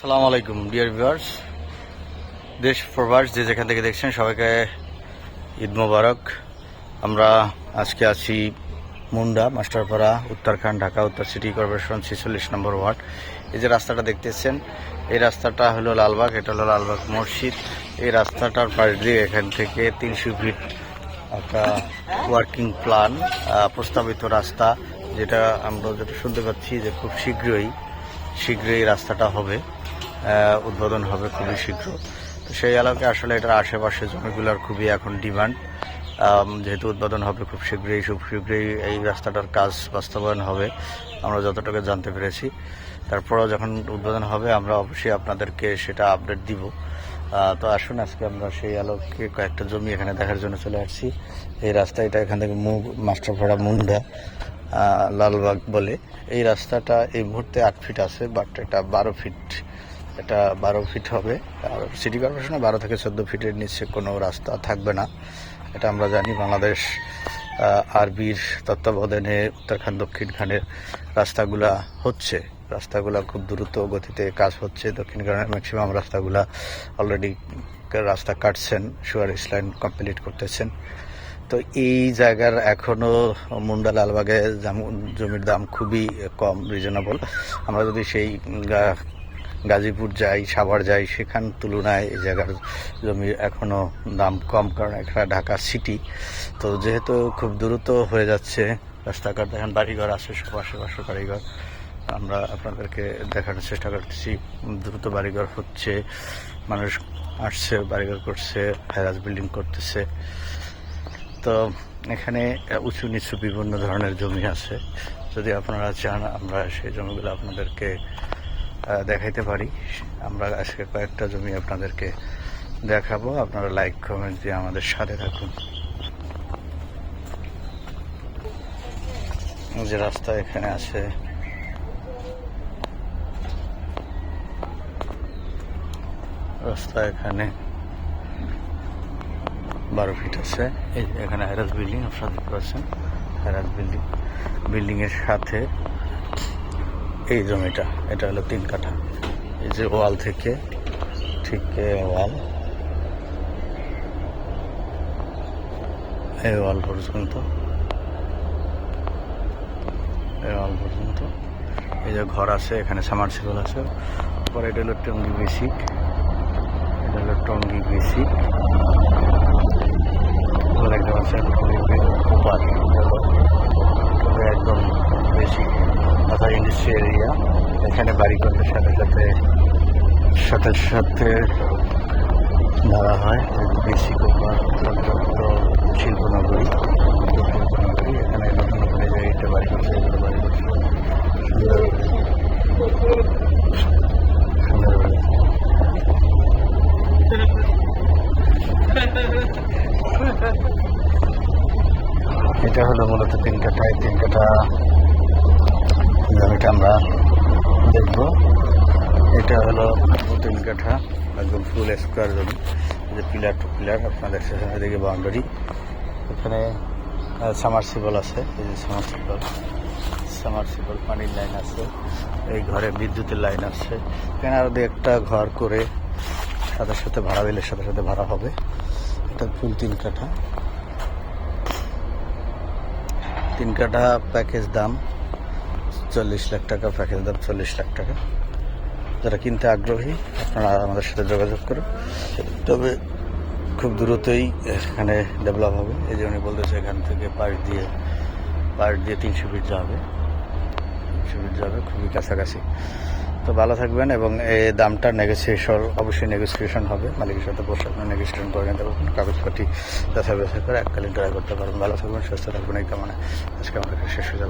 সালামু আলাইকুম, dear viewers. দেশ প্রবাস, যে যেখান থেকে দেখছেন সবাইকে ঈদ মোবারক। আমরা আজকে আছি মুন্ডা, মাস্টারপাড়া উত্তরখান্ড ঢাকা, উত্তর সিটি কর্পোরেশন, ছেচল্লিশ নম্বর ওয়ার্ড। এই যে রাস্তাটা দেখতেছেন, এই রাস্তাটা হলো লালবাগ, এটা হলো লালবাগ মসজিদ। এই রাস্তাটার পাশ দিয়ে এখান থেকে তিনশো ফিট একটা ওয়ার্কিং প্ল্যান প্রস্তাবিত রাস্তা, যেটা আমরা যেটা শুনতে পাচ্ছি যে খুব শীঘ্রই শীঘ্রই রাস্তাটা হবে উদ্বোধন হবে খুবই শীঘ্র। তো সেই এলাকায় আসলে এটার আশেপাশে জমিগুলোর খুবই এখন ডিমান্ড। যেহেতু উদ্বোধন হবে খুব শীঘ্রই খুব শীঘ্রই এই রাস্তাটার কাজ বাস্তবায়ন হবে, আমরা যতটুকু জানতে পেরেছি। তারপরেও যখন উদ্বোধন হবে, আমরা অবশ্যই আপনাদেরকে সেটা আপডেট দিব। তো আসুন, আজকে আমরা সেই আলোকে কয়েকটা জমি এখানে দেখার জন্য চলে আসছি। এই রাস্তা, এটা এখান থেকে মুগ মাস্টারপাড়া মুন্ডা। লালবাগ বলে। এই রাস্তাটা এই মুহূর্তে আট ফিট আছে বাট এটা বারো ফিট এটা বারো ফিট হবে। আর সিটি কর্পোরেশনে বারো থেকে চোদ্দ ফিটের নিচে কোনো রাস্তা থাকবে না। এটা আমরা জানি বাংলাদেশ আরবির তত্ত্বাবধানে উত্তরাখণ্ড দক্ষিণখানের রাস্তাগুলা হচ্ছে। রাস্তাগুলা খুব দ্রুত গতিতে কাজ হচ্ছে। দক্ষিণখানের ম্যাক্সিমাম রাস্তাগুলা অলরেডি রাস্তা কাটছেন সুয়ার লাইন কমপ্লিট করতেছেন। তো এই জায়গার এখনও মুন্ডা লালবাগে জমির দাম খুবই কম রিজনেবল আমরা যদি সেই গাজীপুর যাই, সাভার যাই, সেখান তুলনায় এই জায়গার জমির এখনও দাম কম, কারণ এখানে ঢাকা সিটি তো যেহেতু খুব দ্রুত হয়ে যাচ্ছে রাস্তাঘাট এখন বাড়িঘর আছে, সব আশেপাশে বাড়িঘর। আমরা আপনাদেরকে দেখানোর চেষ্টা করতেছি, দ্রুত বাড়িঘর হচ্ছে, মানুষ আসছে, বাড়িঘর করছে হ্যারাস বিল্ডিং করতেছে। তো এখানে উঁচু নিচু বিভিন্ন ধরনের জমি আছে। যদি আপনারা চান, আমরা সেই জমিগুলো আপনাদেরকে দেখাইতে পারি। আমরা আজকে কয়েকটা জমি আপনাদেরকে দেখাবো। আপনারা লাইক কমেন্ট দিয়ে আমাদের সাথে থাকুন। যে রাস্তা এখানে আছে। রাস্তা এখানে। বারো ফিট আছে। এই এখানে হ্যারাস বিল্ডিং আপনারা দেখতে পাচ্ছেন। হ্যারাস বিল্ডিং বিল্ডিং এর সাথে এই জমিটা, এটা হলো তিন কাঠা। এই যে ওয়াল থেকে ঠিক ওয়াল। এই ওয়াল পর্যন্ত। এই ওয়াল পর্যন্ত। এই যে ঘর আছে, এখানে সামারসিবল আছে। পরে এটা হলো টঙ্গি বেসিক এটা হলো টঙ্গি বেসিক একদম আছে কোপার তবে একদম বেশি অর্থাৎ ইন্ডাস্ট্রিয়াল এরিয়া। এখানে বাড়ি করতে সাথে সাথে সাথে সাথে ধরা হয়। বেশি পর্যাপ্ত শিল্পনগরী শিল্পনগরী। এখানে নতুন নতুন জায়গায় বাড়ি করছে বাড়ি এটা হলো মূলত তিন কাঠা এই তিন কাঠা জমিটা আমরা দেখব। এটা হলো তিন কাঠা, একদম ফুল স্কোয়ার জমি। যে পিলার টু পিলার আপনাদের দিকে বাউন্ডারি এখানে সামারসিবল আছে। এই যে সামারসিবল সামারসিবল পানির লাইন আছে। এই ঘরে বিদ্যুতের লাইন আছে। এখানে আরও দু একটা ঘর করে সাথে সাথে ভাড়া দিলে সাথে সাথে ভাড়া হবে। এটা ফুল তিন কাঠা। তিন কাঠা প্যাকেজ দাম চল্লিশ লাখ টাকা প্যাকেজ দাম চল্লিশ লাখ টাকা। যারা কিনতে আগ্রহী, আপনারা আমাদের সাথে যোগাযোগ করুন। তবে খুব দ্রুতই এখানে ডেভেলপ হবে। এই যে উনি বলতেছে এখান থেকে পাশ দিয়ে পাশ দিয়ে তিনশো ফিট যাবে। তিনশো ফিট যাবে, খুবই কাছাকাছি। তো ভালো থাকবেন এবং এই দামটা নেগোসিয়েশন অবশ্যই নেগোসিয়েশন হবে। মালিকের সাথে বসে আপনি নেগোসিয়েশন করে নিতে পারবেন। কাগজপাতি যাচাই করে এককালীন ট্রাই করতে পারবেন। ভালো থাকবেন, সুস্থ থাকবেন। এই কামনা আজকে আমাদের শেষ হয়ে